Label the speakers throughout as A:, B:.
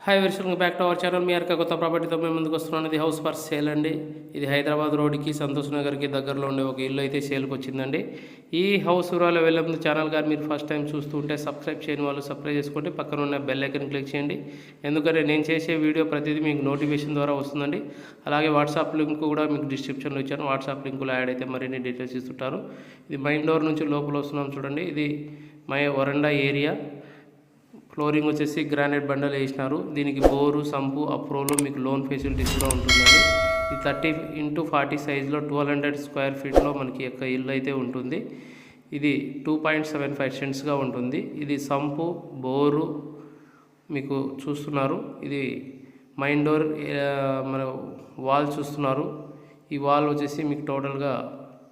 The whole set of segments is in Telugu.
A: Hi welcome back to our channel మీ యొక్క కొత్త ప్రాపర్టీతో మేము ముందుకు వస్తున్నాను ఇది హౌస్ ఫర్ సేల్ అండి. ఇది హైదరాబాద్ రోడ్కి సంతోష్ నగర్కి దగ్గరలో ఉండే ఒక ఇల్లు అయితే సేల్కి వచ్చిందండి. ఈ హౌస్ వివరాలు వెళ్ళే ముందు ఛానల్ గారు మీరు ఫస్ట్ టైం చూస్తూ ఉంటే సబ్స్క్రైబ్ చేయని వాళ్ళు సబ్స్క్రైబ్ చేసుకోండి. పక్కన ఉన్న బెల్ ఐకన్ క్లిక్ చేయండి. ఎందుకంటే నేను చేసే వీడియో ప్రతిదీ మీకు నోటిఫికేషన్ ద్వారా వస్తుందండి. అలాగే వాట్సాప్ లింక్ కూడా మీకు డిస్క్రిప్షన్లో ఇచ్చాను. వాట్సాప్ లింకులో యాడ్ అయితే మరిన్ని డీటెయిల్స్ ఇస్తుంటారు. ఇది మైన్ డోర్ నుంచి లోపల వస్తున్నాం చూడండి. ఇది మై వరండా ఏరియా ఫ్లోరింగ్ వచ్చేసి గ్రానైట్ బండలు వేసినారు. దీనికి బోరు సంపు అప్రోలో మీకు లోన్ ఫెసిలిటీస్ కూడా ఉంటుందండి. ఇది థర్టీ ఇంటూ ఫార్టీ సైజ్లో ట్వెల్వ్ హండ్రెడ్ స్క్వేర్ ఫీట్లో మనకి యొక్క ఇల్లు అయితే ఉంటుంది. ఇది టూ పాయింట్ సెవెన్ ఫైవ్ సెంట్స్గా ఉంటుంది. ఇది సంపు బోరు మీకు చూస్తున్నారు. ఇది మైన్ డోర్ మన వాల్ చూస్తున్నారు. ఈ వాల్ వచ్చేసి మీకు టోటల్గా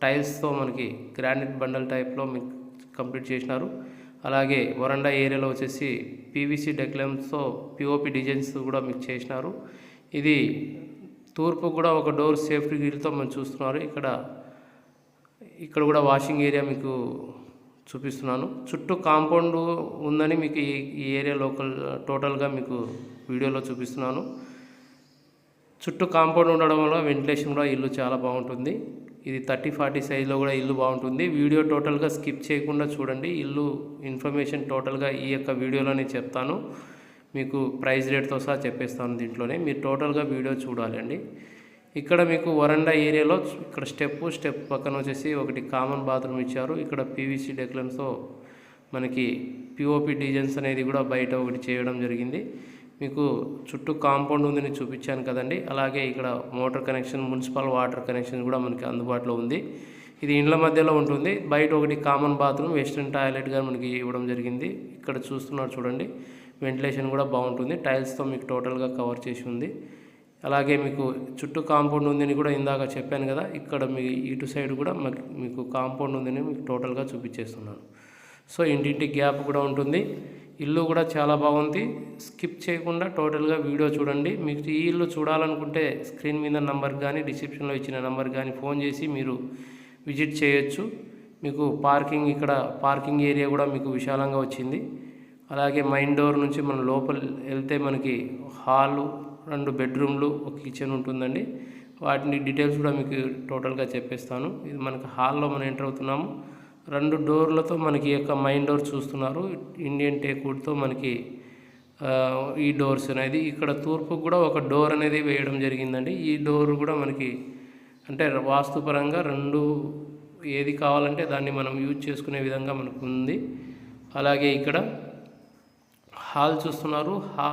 A: టైల్స్తో మనకి గ్రానైట్ బండల్ టైప్లో మీకు కంప్లీట్ చేసినారు. అలాగే వరండా ఏరియాలో వచ్చేసి పీవీసీ డెక్లమ్స్తో పిఓపి డిజైన్స్ కూడా మీకు చేసినారు. ఇది తూర్పు కూడా ఒక డోర్ సేఫ్టీ గ్రిల్తో మనం చూస్తున్నారు. ఇక్కడ ఇక్కడ కూడా వాషింగ్ ఏరియా మీకు చూపిస్తున్నాను. చుట్టూ కాంపౌండ్ ఉందని మీకు ఈ ఈ ఏరియా లోకల్ టోటల్గా మీకు వీడియోలో చూపిస్తున్నాను. చుట్టూ కాంపౌండ్ ఉండడం వల్ల వెంటిలేషన్ కూడా ఇల్లు చాలా బాగుంటుంది. ఇది థర్టీ ఫార్టీ సైజ్లో కూడా ఇల్లు బాగుంటుంది. వీడియో టోటల్గా స్కిప్ చేయకుండా చూడండి. ఇల్లు ఇన్ఫర్మేషన్ టోటల్గా ఈ యొక్క వీడియోలోనే చెప్తాను. మీకు ప్రైస్ రేట్తో సహా చెప్పేస్తాను దీంట్లోనే. మీరు టోటల్గా వీడియో చూడాలండి. ఇక్కడ మీకు వరండా ఏరియాలో ఇక్కడ స్టెప్ స్టెప్ పక్కన వచ్చేసి ఒకటి కామన్ బాత్రూమ్ ఇచ్చారు. ఇక్కడ పీవీసీ డెక్లన్స్తో మనకి పిఓపి డిజైన్స్ అనేది కూడా బయట ఒకటి చేయడం జరిగింది. మీకు చుట్టూ కాంపౌండ్ ఉందని చూపించాను కదండి. అలాగే ఇక్కడ motor connection municipal water connection కూడా మనకి అందుబాటులో ఉంది. ఇది ఇండ్ల మధ్యలో ఉంటుంది. బయట ఒకటి కామన్ బాత్రూమ్ వెస్ట్రన్ టాయిలెట్గా మనకి ఇవ్వడం జరిగింది. ఇక్కడ చూస్తున్నారు చూడండి. వెంటిలేషన్ కూడా బాగుంటుంది. టైల్స్తో మీకు టోటల్గా కవర్ చేసి ఉంది. అలాగే మీకు చుట్టూ కాంపౌండ్ ఉందని కూడా ఇందాక చెప్పాను కదా. ఇక్కడ మీ ఇటు సైడ్ కూడా మీకు కాంపౌండ్ ఉందని మీకు టోటల్గా చూపించేస్తున్నాను. సో ఇంటింటి గ్యాప్ కూడా ఉంటుంది. ఇల్లు కూడా చాలా బాగుంది. స్కిప్ చేయకుండా టోటల్గా వీడియో చూడండి. మీకు ఈ ఇల్లు చూడాలనుకుంటే స్క్రీన్ మీద నంబర్ కానీ డిస్క్రిప్షన్లో ఇచ్చిన నంబర్ కానీ ఫోన్ చేసి మీరు విజిట్ చేయొచ్చు. మీకు పార్కింగ్ ఇక్కడ పార్కింగ్ ఏరియా కూడా మీకు విశాలంగా వచ్చింది. అలాగే మైన్ డోర్ నుంచి మనం లోపల వెళ్తే మనకి హాలు రెండు బెడ్రూమ్లు ఒక కిచెన్ ఉంటుందండి. వాటిని డీటెయిల్స్ కూడా మీకు టోటల్గా చెప్పేస్తాను. ఇది మనకి హాల్లో మనం ఎంటర్ అవుతున్నాము. రెండు డోర్లతో మనకి యొక్క మైన్ డోర్ చూస్తున్నారు. ఇండియన్ టేక్వుడ్తో మనకి ఈ డోర్స్ అనేది. ఇక్కడ తూర్పు కూడా ఒక డోర్ అనేది వేయడం జరిగిందండి. ఈ డోర్ కూడా మనకి అంటే వాస్తుపరంగా రెండు ఏది కావాలంటే దాన్ని మనం యూజ్ చేసుకునే విధంగా మనకు ఉంది అలాగే ఇక్కడ హాల్ చూస్తున్నారు. హాల్